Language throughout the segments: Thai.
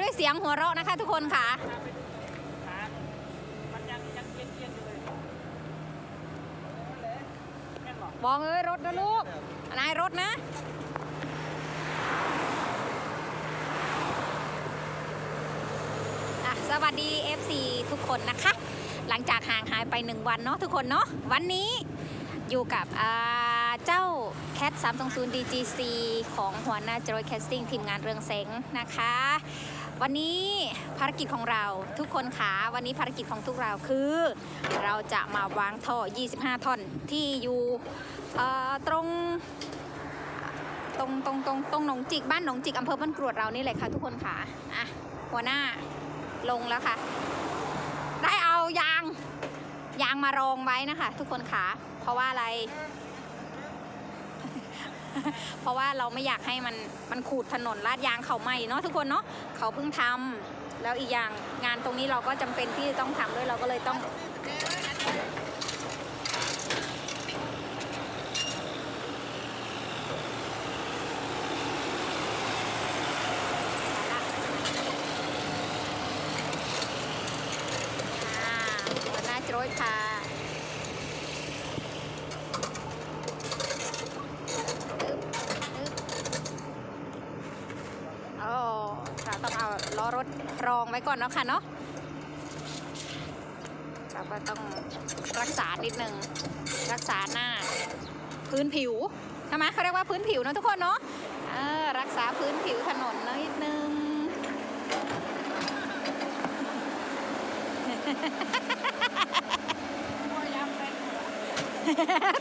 ด้วยเสียงหัวเราะนะคะทุกคนค่ะขามันยังยังเอียงเอียงอยู่เลยแม่นบอกบอกเอ้ยรถนะลูก นายรถนะสวัสดี FC ทุกคนนะคะ หลังจากห่างหายไปหนึ่งวันเนาะทุกคนเนาะวันนี้อยู่กับอ่าเจ้า Cat 320 DGC ของหัวหน้าจอยแคสติ้งทีมงานเรืองแสงนะคะ วันนี้ภารกิจของเราทุกคนขาวันนี้ภารกิจของทุกเราคือ เราจะมาวางท่อ 25 ท่อนที่อยู่ตรงตรงตรงตรงตรงหนองจิกบ้านหนองจิกอำเภอบ้านกรวดเรานี่แหละค่ะทุกคนค่ะอะหัวหน้าลงแล้วค่ะ ได้เอายางยางมารองไว้นะคะ ทุกคนค่ะเพราะว่าอะไร เพราะว่าเราไม่อยากให้มันมันขูดถนนลาดยางเขาใหม่เนาะทุกคนเนาะเขาเพิ่งทำแล้วอีกอย่างงานตรงนี้เราก็จำเป็นที่จะต้องทำด้วยเราก็เลยต้องอ่าหัวหน้าโจยค่ะอึ๊บอึ๊บโอ้เราต้องเอา ล้อรถรองไว้ก่อนเนาะค่ะเนาะเราก็ต้องรักษานิดนึง รักษาหน้า พื้นผิวใช่ไหมเขาเรียกว่าพื้นผิวนะทุกคนเนาะรักษาพื้นผิวถนนนิดนึง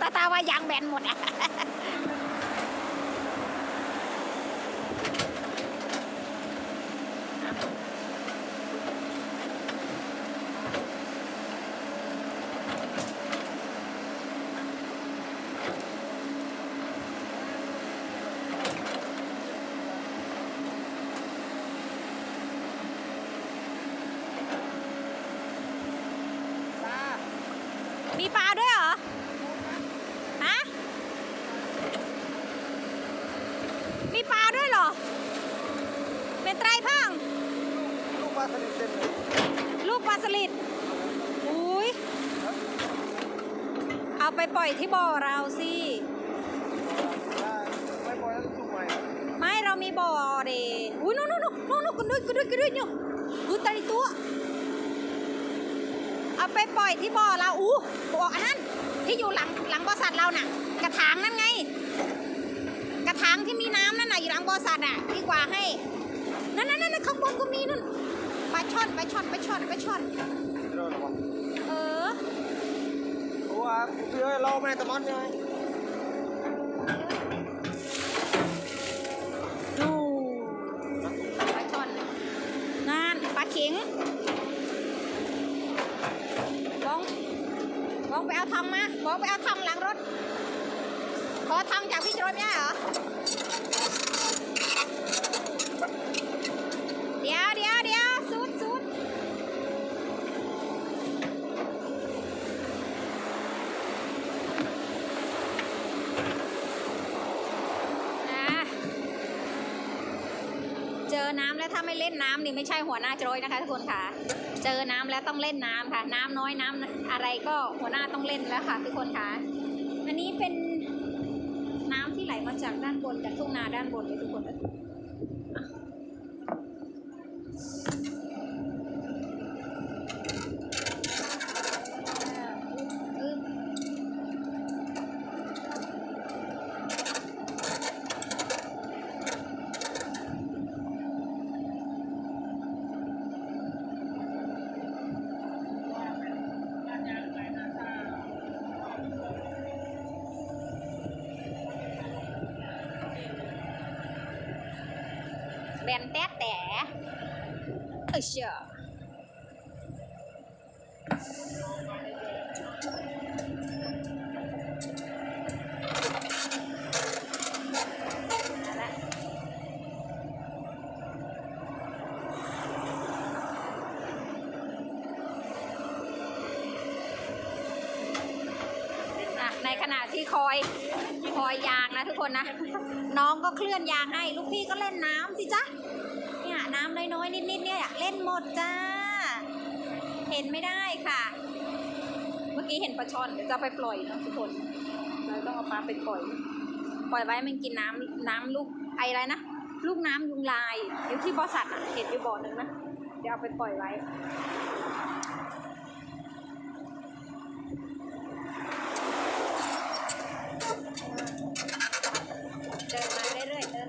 ตาตาว่ายางแบนหมดอะ มีปลาด้วยเหรอ ฮะ มีปลาด้วยเหรอ เป็นไตรพังลูกปลาสลิดเต็มเลยลูกปลาสลิดอุ้ยเอาไปปล่อยที่บ่อเราสิไม่ปล่อยแล้วสุกใหม่ไม่เรามีบ่อเดอุ้ยนู่นนู่นนู่นนู่นนู่นกันด้วยกันด้วยกันด้วยเนี่ยอุ้ยตายตัว เอาไปปล่อยที่บ่อเราอู้บ่ออันนั้นที่อยู่หลังหลังบริษัทเราน่ะ กระถางนั่นไง กระถางที่มีน้ำนั่นน่ะอยู่หลังบริษัทอะดีกว่าให้นั่นนั่นนั่นข้างบนก็มีนั่นปลาช่อนปลาช่อนปลาช่อนปลาช่อนโดเออว่าเพื่อเราไม่ได้ตะมันไงดู ทองมา บอกไปเอาทองหลังรถ ขอทองจากพี่โจรไม่ได้เหรอ เดี๋ยวเดี๋ยวเดี๋ยวสุดสุดอะเจอน้ำแล้วถ้า ไม่เล่นน้ำนี่ไม่ใช่หัวหน้าโจรยนะคะทุกคนค่ะ เจอน้ำแล้วต้องเล่นน้ำค่ะ น้ำน้อยน้ำอะไรก็หัวหน้าต้องเล่นแล้วค่ะทุกคนค่ะ อันนี้เป็นน้ำที่ไหลมาจากด้านบนจากทุ่งนาด้านบนเลยทุกคน แบนแต๊แต่เออเชียเอาละอะในขณะที่คอย คอยยางนะทุกคนนะ น้องก็เคลื่อนยางให้ ลูกพี่ก็เล่นน้ำสิจ๊ะเนี่ยน้น้ำน้อยๆนิดๆเนี่ยเล่นหมดจ้า เห็นไม่ได้ค่ะ เมื่อกี้เห็นปลาช่อนเดี๋ยวจะเอาไปปล่อยนะทุกคนเราต้องเอาปลาไปปล่อย ปล่อยไว้มันกินน้ำน้ำลูกไออะไรนะลูกน้ำยุงลายอยู่ที่บ่อสัตว์อะเห็นอยู่บ่อหนึ่งนะเดี๋ยวเอาไปปล่อยไว้ เดินมาเรื่อยๆ เดิน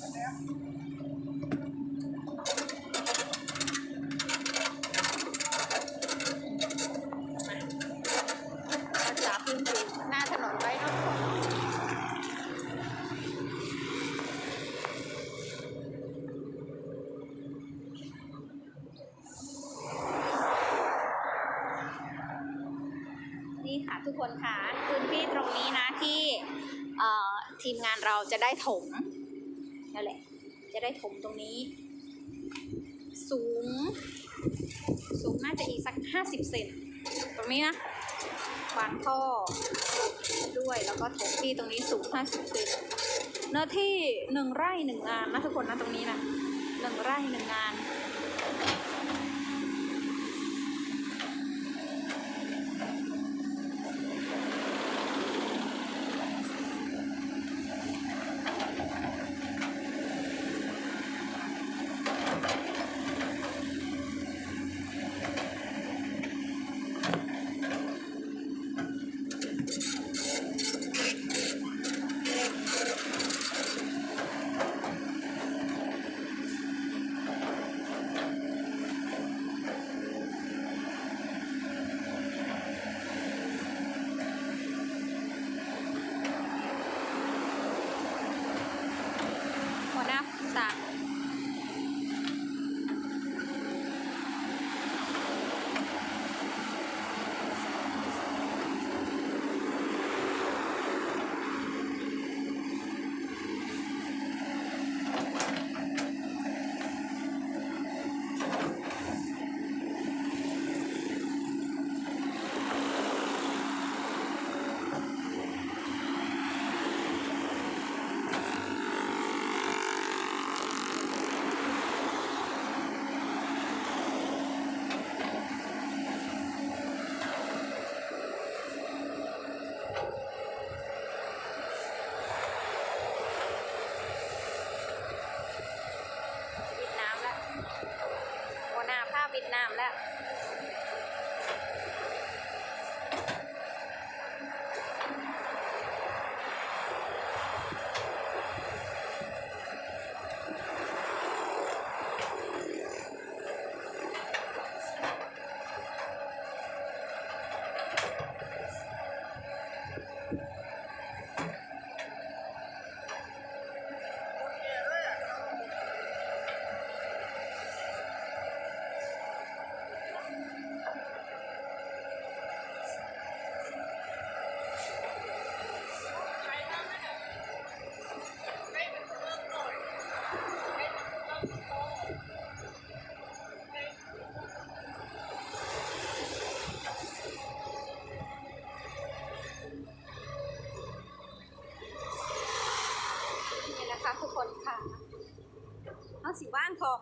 มาเรื่อยๆรักษาพื้นที่หน้าถนนไว้เนาะ นี่ค่ะ ทุกคนคะพื้นที่ตรงนี้นะที่ทีมงานเราจะได้ถมนั่นแหละ จะได้ถมตรงนี้ สูง สูงน่าจะอีกสักห้าสิบเซนตรงนี้นะวางท่อด้วยแล้วก็ถมที่ตรงนี้สูงห้าสิบเซนเนื้อที่หนึ่งไร่หนึ่งงานนะทุกคนนะตรงนี้นะหนึ่งไร่หนึ่งงาน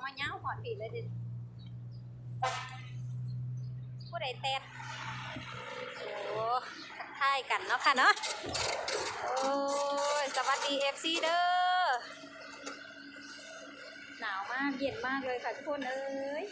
มาเง้าหอดผีเลยดิผู้ใดเต้นโอ้ทักทายกันเนาะค่ะเนาะโอ้ยสวัสดีเอฟซีเด้อหนาวมากเย็นมากเลยค่ะทุกคนเอ้ย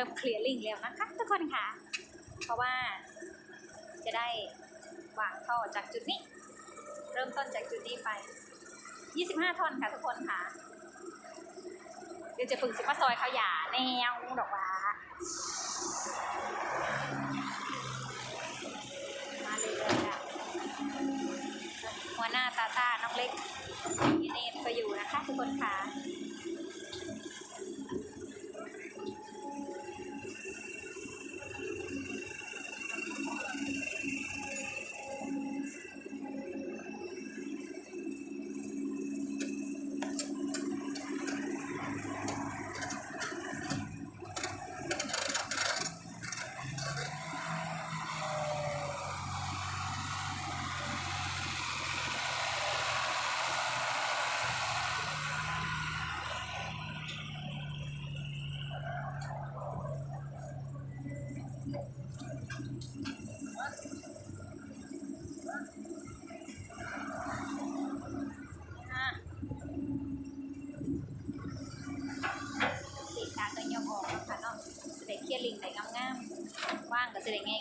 ริ่มเคลียร์ลิงแล้วนะคะทุกคนค่ะ เพราะว่าจะได้วางท่อจากจุดนี้ เริ่มต้นจากจุดนี้ไป 25ท่อนค่ะทุกคนค่ะเดี๋ยวจะฝึกสิมาซอยเขาหย่าแนวดอกว่ามาเลยค่ะหัวหน้าตาตาน้องเล็กยีเนตก็อยู่นะคะทุกคนคะ่ะสีขาก็ยกออกแล้วค่ะเนาะจะได้เคลียร์ลิงได้งาม ๆ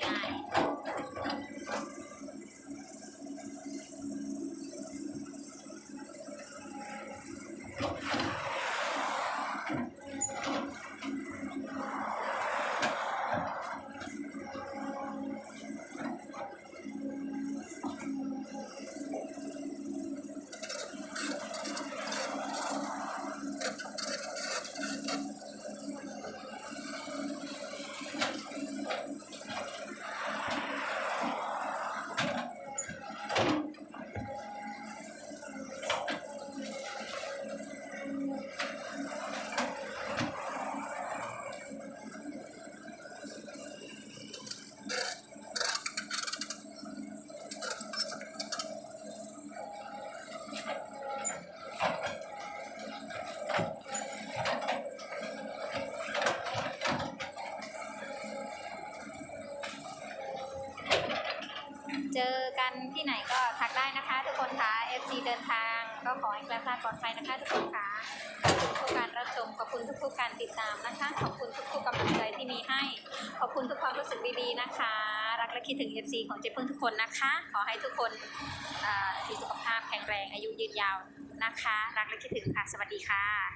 เจอกันที่ไหนก็ทักได้นะคะ ทุกคนค่ะ FC เดินทาง ก็ขอให้กลับบ้าปลอดภัยนะคะ ทุกคนค่ะขอบคุณทุกการรับชมขอบคุณทุกๆการติดตามนะคะ ขอบคุณทุกๆกำลังใจที่มีให้ ขอบคุณทุกความรู้สึกดีๆนะคะ รักและคิดถึง FC ของเจ๊พึ่งทุกคนนะคะ ขอให้ทุกคนอ่ามีสุขภาพแข็งแรงอายุยืนยาวนะคะ รักและคิดถึงค่ะ สวัสดีค่ะ